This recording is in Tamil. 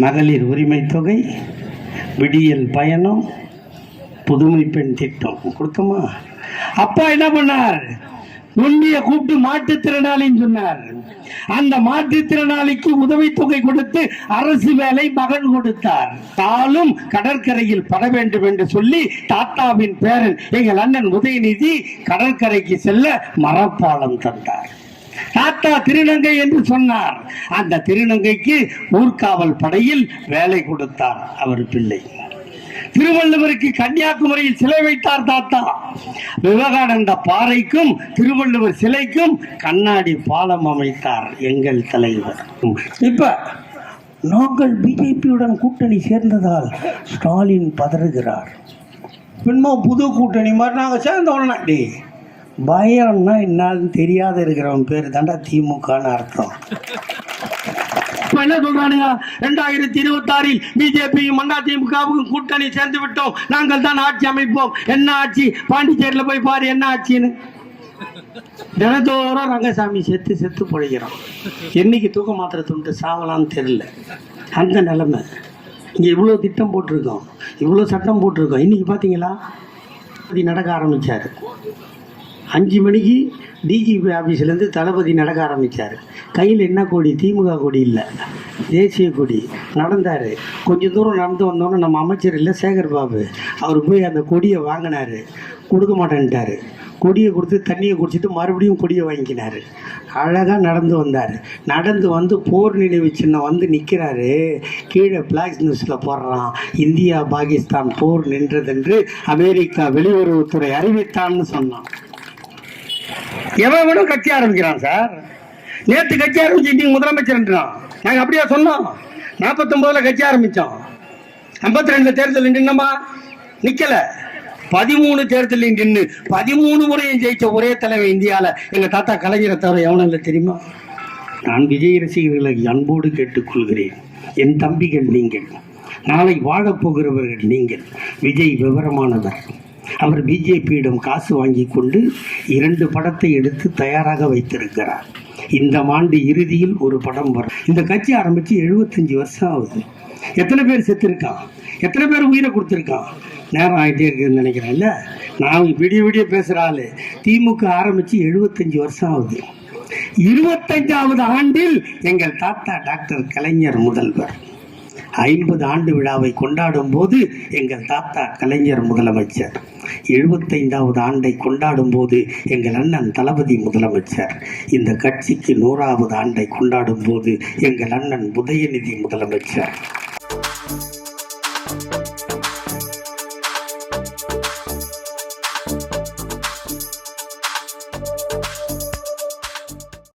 மகளிர் உரிமை தொகை விடியல் பயணம் புதுமை பெண் திட்டம். கொடுத்தோமா? அப்பா என்ன பண்ணார்? நுண்ணிய கூப்பிட்டு மாற்றுத்திறனாளின்னு சொன்னார். அந்த மாற்றுத்திறனாளிக்கு உதவித்தொகை கொடுத்து அரசு வேலை மகன் கொடுத்தார். தாளும் கடற்கரையில் பட வேண்டும் என்று சொல்லி தாத்தாவின் பேரன் எங்கள் அண்ணன் உதயநிதி கடற்கரைக்கு செல்ல மரப்பாலம் தந்தார். தாத்தா திருநங்கை என்று சொன்னார். அந்த திருநங்கைக்கு ஊர்காவல் படையில் வேலை கொடுத்தார். அவர் பிள்ளை. திருவள்ளுவருக்கு கன்னியாகுமரியில் சிலை வைத்தார் தாத்தா. விவேகானந்த பாறைக்கும் திருவள்ளுவர் சிலைக்கும் கண்ணாடி பாலம் அமைத்தார் எங்கள் தலைவர். இப்ப நாங்கள் பிஜேபியுடன் கூட்டணி சேர்ந்ததால் ஸ்டாலின் பதறுகிறார். பின்மா புது கூட்டணி மாதிரி நாங்கள் சேர்ந்த டே பயம்னா என்னன்னு தெரியாத இருக்கிறவன் பேர் தாண்டா திமுகன்னு அர்த்தம். என்ன சொல்றானுங்க ரெண்டாயிரத்தி இருபத்தி ஆறில் பிஜேபியும் அண்ணா திமுகவுக்கும் கூட்டணி சேர்ந்து விட்டோம். நாங்கள் தான் ஆட்சி அமைப்போம். என்ன ஆட்சி? பாண்டிச்சேரியில் போய் பாரு என்ன ஆட்சின்னு. தினத்தோறும் ரங்கசாமி செத்து செத்து பிழைக்கிறோம். என்னைக்கு தூக்க மாத்திரை துண்டு சாவலான்னு தெரியல. அந்த நிலைமை. இங்கே இவ்வளோ திட்டம் போட்டிருக்கோம். இவ்வளோ சட்டம் போட்டிருக்கோம். இன்னைக்கு பார்த்தீங்களா நடக்க ஆரம்பிச்சாரு. அஞ்சு மணிக்கு டிஜிபி ஆஃபீஸ்லேருந்து தளபதி நடக்க ஆரம்பித்தார் கையில் என்ன கொடி? திமுக கொடி இல்லை. தேசிய கொடி. நடந்தார். கொஞ்சம் தூரம் நடந்து வந்தோன்னே நம்ம அமைச்சர் இல்லை சேகர் பாபு. அவர் போய் அந்த கொடியை வாங்கினார். கொடுக்க மாட்டேன்ட்டார். கொடியை கொடுத்து தண்ணியை குடிச்சிட்டு மறுபடியும் கொடியை வாங்கினார். அழகாக நடந்து வந்தார். நடந்து வந்து போர் நினைவு சின்னம் வந்து நிற்கிறாரு கீழே பிளாக் நியூஸில் போடுறான். இந்தியா பாகிஸ்தான் போர் நின்றதென்று அமெரிக்கா வெளியுறவுத்துறை அறிவித்தான்னு சொன்னான். எவன் வேணும் கட்சி ஆரம்பிக்கிறான் சார். நேற்று கட்சி ஆரம்பிச்சு நீங்க முதலமைச்சர்ன்றான் நாங்க அப்படியா சொன்னோம். நாற்பத்தொன்பதுல கட்சி ஆரம்பிச்சோம். ஐம்பத்தி ரெண்டுல தேர்தல் நின்னமா? நிக்கல. பதிமூணு தேர்தல் நின்று பதிமூணு முறையும் ஜெயிச்ச ஒரே தலைவர் இந்தியால எங்க தாத்தா கலைஞரை தவிர எவனும் இல்லை தெரியுமா? நான் விஜய் ரசிகர்களை அன்போடு கேட்டுக்கொள்கிறேன். என் தம்பிகள் நீங்கள். நாளை வாழப்போகிறவர்கள் நீங்கள். விஜய் விவரமானவர். அவர் பிஜேபியிடம் காசு வாங்கி கொண்டு இரண்டு படத்தை எடுத்து தயாராக வைத்திருக்கிறார். இந்த ஆண்டு இறுதியில் ஒரு படம் வரும் இந்த கட்சி ஆரம்பித்து எழுபத்தஞ்சு வருஷம் ஆகுது. எத்தனை பேர் செத்துருக்கான் எத்தனை பேர் உயிரை கொடுத்துருக்கான் நேரம் ஆகிட்டே இருக்குதுன்னு நினைக்கிறேன்ல. நான் விடிய விடிய பேசுகிற ஆளு. திமுக ஆரம்பித்து எழுபத்தஞ்சு வருஷம் ஆகுது. இருபத்தஞ்சாவது ஆண்டில் எங்கள் தாத்தா டாக்டர் கலைஞர் முதல்வர். ஐம்பது ஆண்டு விழாவை கொண்டாடும் போது எங்கள் தாத்தா கலைஞர் முதலமைச்சர். எழுபத்தைந்தாவது ஆண்டை கொண்டாடும் போது எங்கள் அண்ணன் தளபதி முதலமைச்சர். இந்த கட்சிக்கு நூறாவது ஆண்டை கொண்டாடும் போது எங்கள் அண்ணன் உதயநிதி முதலமைச்சர்.